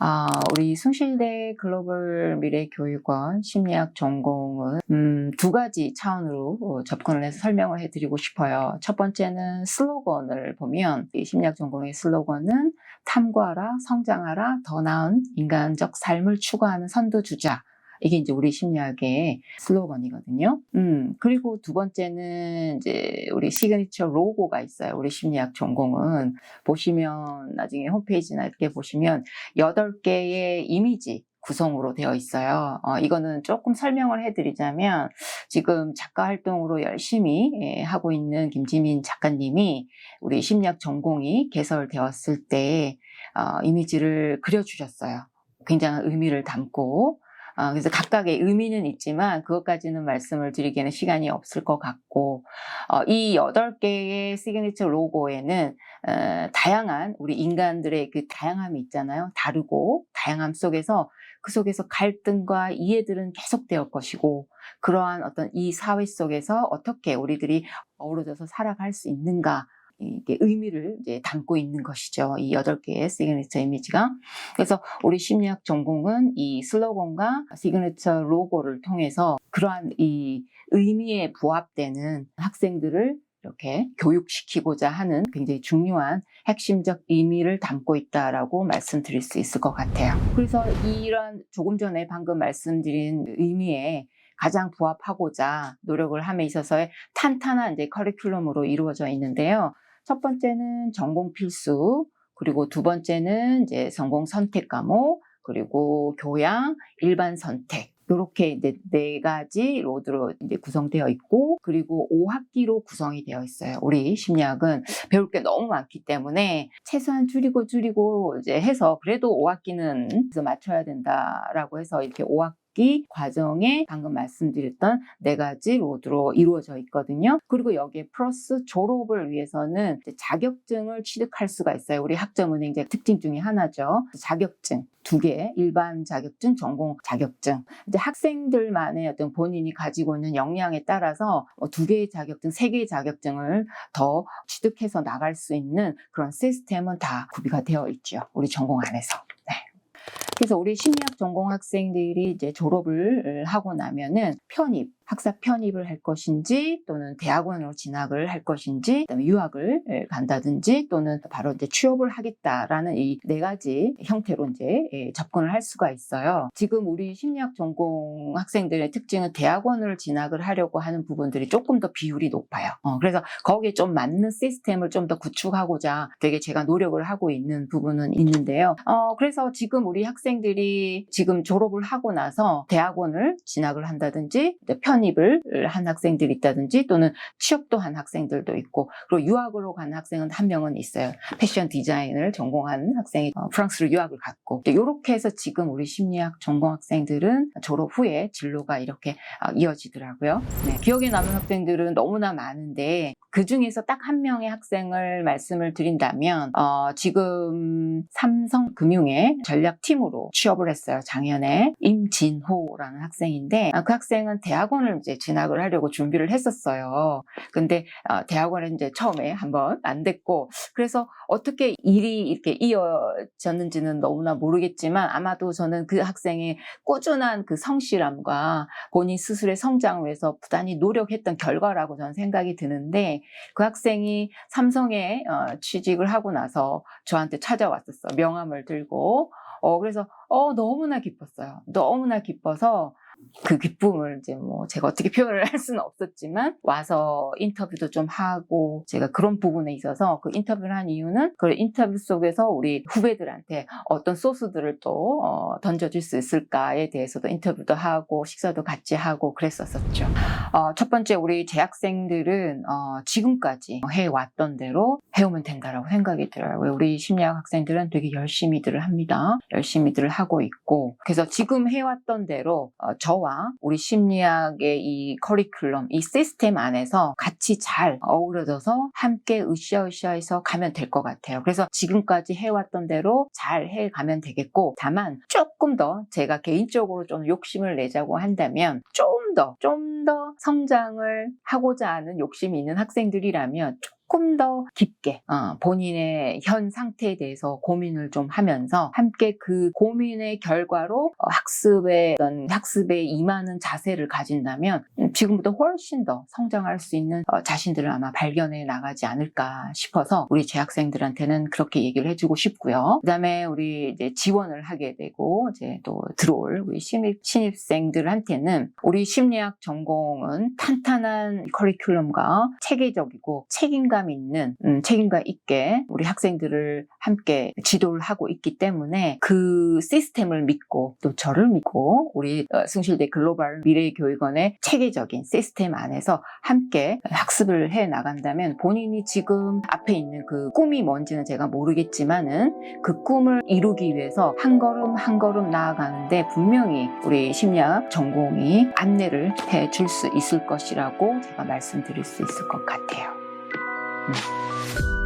아, 우리 숭실대 글로벌 미래교육원 심리학 전공은 음, 두 가지 차원으로 어, 접근을 해서 설명을 해드리고 싶어요. 첫 번째는 슬로건을 보면 이 심리학 전공의 슬로건은 탐구하라, 성장하라, 더 나은 인간적 삶을 추구하는 선두주자. 이게 이제 우리 심리학의 슬로건이거든요. 음, 그리고 두 번째는 이제 우리 시그니처 로고가 있어요. 우리 심리학 전공은. 보시면 나중에 홈페이지나 이렇게 보시면 8개의 이미지 구성으로 되어 있어요. 어, 이거는 조금 설명을 해드리자면 지금 작가 활동으로 열심히 예, 하고 있는 김지민 작가님이 우리 심리학 전공이 개설되었을 때 어, 이미지를 그려주셨어요. 굉장한 의미를 담고 어, 그래서 각각의 의미는 있지만 그것까지는 말씀을 드리기에는 시간이 없을 것 같고 어, 이 여덟 개의 시그니처 로고에는 어, 다양한 우리 인간들의 그 다양함이 있잖아요. 다르고 다양함 속에서 그 속에서 갈등과 이해들은 계속되을 것이고 그러한 어떤 이 사회 속에서 어떻게 우리들이 어우러져서 살아갈 수 있는가 이게 의미를 이제 담고 있는 것이죠. 이 여덟 개의 시그니처 이미지가. 그래서 우리 심리학 전공은 이 슬로건과 시그니처 로고를 통해서 그러한 이 의미에 부합되는 학생들을 이렇게 교육시키고자 하는 굉장히 중요한 핵심적 의미를 담고 있다라고 말씀드릴 수 있을 것 같아요. 그래서 이런 조금 전에 방금 말씀드린 의미에 가장 부합하고자 노력을 함에 있어서의 탄탄한 이제 커리큘럼으로 이루어져 있는데요. 첫 번째는 전공 필수, 그리고 두 번째는 이제 전공 선택 과목, 그리고 교양, 일반 선택. 이렇게 이제 네 가지 로드로 이제 구성되어 있고, 그리고 5학기로 구성이 되어 있어요. 우리 심리학은 배울 게 너무 많기 때문에 최소한 줄이고 줄이고 이제 해서 그래도 5학기는 맞춰야 된다라고 해서 이렇게 5학 기 과정에 방금 말씀드렸던 네 가지 로드로 이루어져 있거든요. 그리고 여기에 플러스 졸업을 위해서는 자격증을 취득할 수가 있어요. 우리 학점은행제 특징 중에 하나죠. 자격증 두 개, 일반 자격증, 전공 자격증. 이제 학생들만의 어떤 본인이 가지고 있는 역량에 따라서 뭐두 개의 자격증, 세 개의 자격증을 더 취득해서 나갈 수 있는 그런 시스템은 다 구비가 되어 있죠. 우리 전공 안에서. 네. 그래서 우리 심리학 전공 학생들이 이제 졸업을 하고 나면은 편입, 학사 편입을 할 것인지 또는 대학원으로 진학을 할 것인지 그다음에 유학을 간다든지 또는 바로 이제 취업을 하겠다라는 이 네 가지 형태로 이제 예, 접근을 할 수가 있어요. 지금 우리 심리학 전공 학생들의 특징은 대학원을 진학을 하려고 하는 부분들이 조금 더 비율이 높아요. 어, 그래서 거기에 좀 맞는 시스템을 좀 더 구축하고자 되게 제가 노력을 하고 있는 부분은 있는데요. 어, 그래서 지금 우리 학생들이 지금 졸업을 하고 나서 대학원을 진학을 한다든지 편 편입을 한 학생들이 있다든지 또는 취업도 한 학생들도 있고 그리고 유학으로 간 학생은 한 명은 있어요. 패션 디자인을 전공한 학생이 어, 프랑스로 유학을 갔고 이렇게 해서 지금 우리 심리학 전공 학생들은 졸업 후에 진로가 이렇게 어, 이어지더라고요. 네, 기억에 남는 학생들은 너무나 많은데 그 중에서 딱 한 명의 학생을 말씀을 드린다면 어, 지금 삼성금융의 전략팀으로 취업을 했어요. 작년에 임진호라는 학생인데 아, 그 학생은 대학원을 이제 진학을 하려고 준비를 했었어요. 근데 어, 대학원에 이제 처음에 한번 안 됐고 그래서 어떻게 일이 이렇게 이어졌는지는 너무나 모르겠지만 아마도 저는 그 학생의 꾸준한 그 성실함과 본인 스스로의 성장을 위해서 부단히 노력했던 결과라고 저는 생각이 드는데 그 학생이 삼성에 어, 취직을 하고 나서 저한테 찾아왔었어. 명함을 들고. 어, 그래서, 어, 너무나 기뻤어요. 너무나 기뻐서 그 기쁨을 이제 뭐 제가 어떻게 표현을 할 수는 없었지만 와서 인터뷰도 좀 하고 제가 그런 부분에 있어서 그 인터뷰를 한 이유는 그 인터뷰 속에서 우리 후배들한테 어떤 소스들을 또 어, 던져줄 수 있을까에 대해서도 인터뷰도 하고 식사도 같이 하고 그랬었었죠. 어, 첫 번째 우리 재학생들은 어, 지금까지 해왔던 대로 해오면 된다라고 생각이 들어요. 우리 심리학 학생들은 되게 열심히들을 합니다. 열심히들을 하고 있고 그래서 지금 해왔던 대로 어, 저와 우리 심리학의 이 커리큘럼, 이 시스템 안에서 같이 잘 어우러져서 함께 으쌰으쌰해서 가면 될 것 같아요. 그래서 지금까지 해왔던 대로 잘 해가면 되겠고, 다만 조금 더 제가 개인적으로 좀 욕심을 내자고 한다면 좀 더, 좀 더 성장을 하고자 하는 욕심이 있는 학생들이라면 조금 더 깊게 어, 본인의 현 상태에 대해서 고민을 좀 하면서 함께 그 고민의 결과로 어, 학습에 어떤 학습에 임하는 자세를 가진다면 음, 지금보다 훨씬 더 성장할 수 있는 어, 자신들을 아마 발견해 나가지 않을까 싶어서 우리 재학생들한테는 그렇게 얘기를 해주고 싶고요. 그다음에 우리 이제 지원을 하게 되고 이제 또 들어올 우리 신입 신입생들한테는 우리 심리학 전공은 탄탄한 커리큘럼과 체계적이고 책임감 있는 음, 책임감 있게 우리 학생들을 함께 지도를 하고 있기 때문에 그 시스템을 믿고 또 저를 믿고 우리 어, 숭실대 글로벌 미래교육원의 체계 적인 시스템 안에서 함께 학습을 해 나간다면 본인이 지금 앞에 있는 그 꿈이 뭔지는 제가 모르겠지만은 그 꿈을 이루기 위해서 한 걸음 한 걸음 나아가는데 분명히 우리 심리학 전공이 안내를 해 줄 수 있을 것이라고 제가 말씀드릴 수 있을 것 같아요. 음.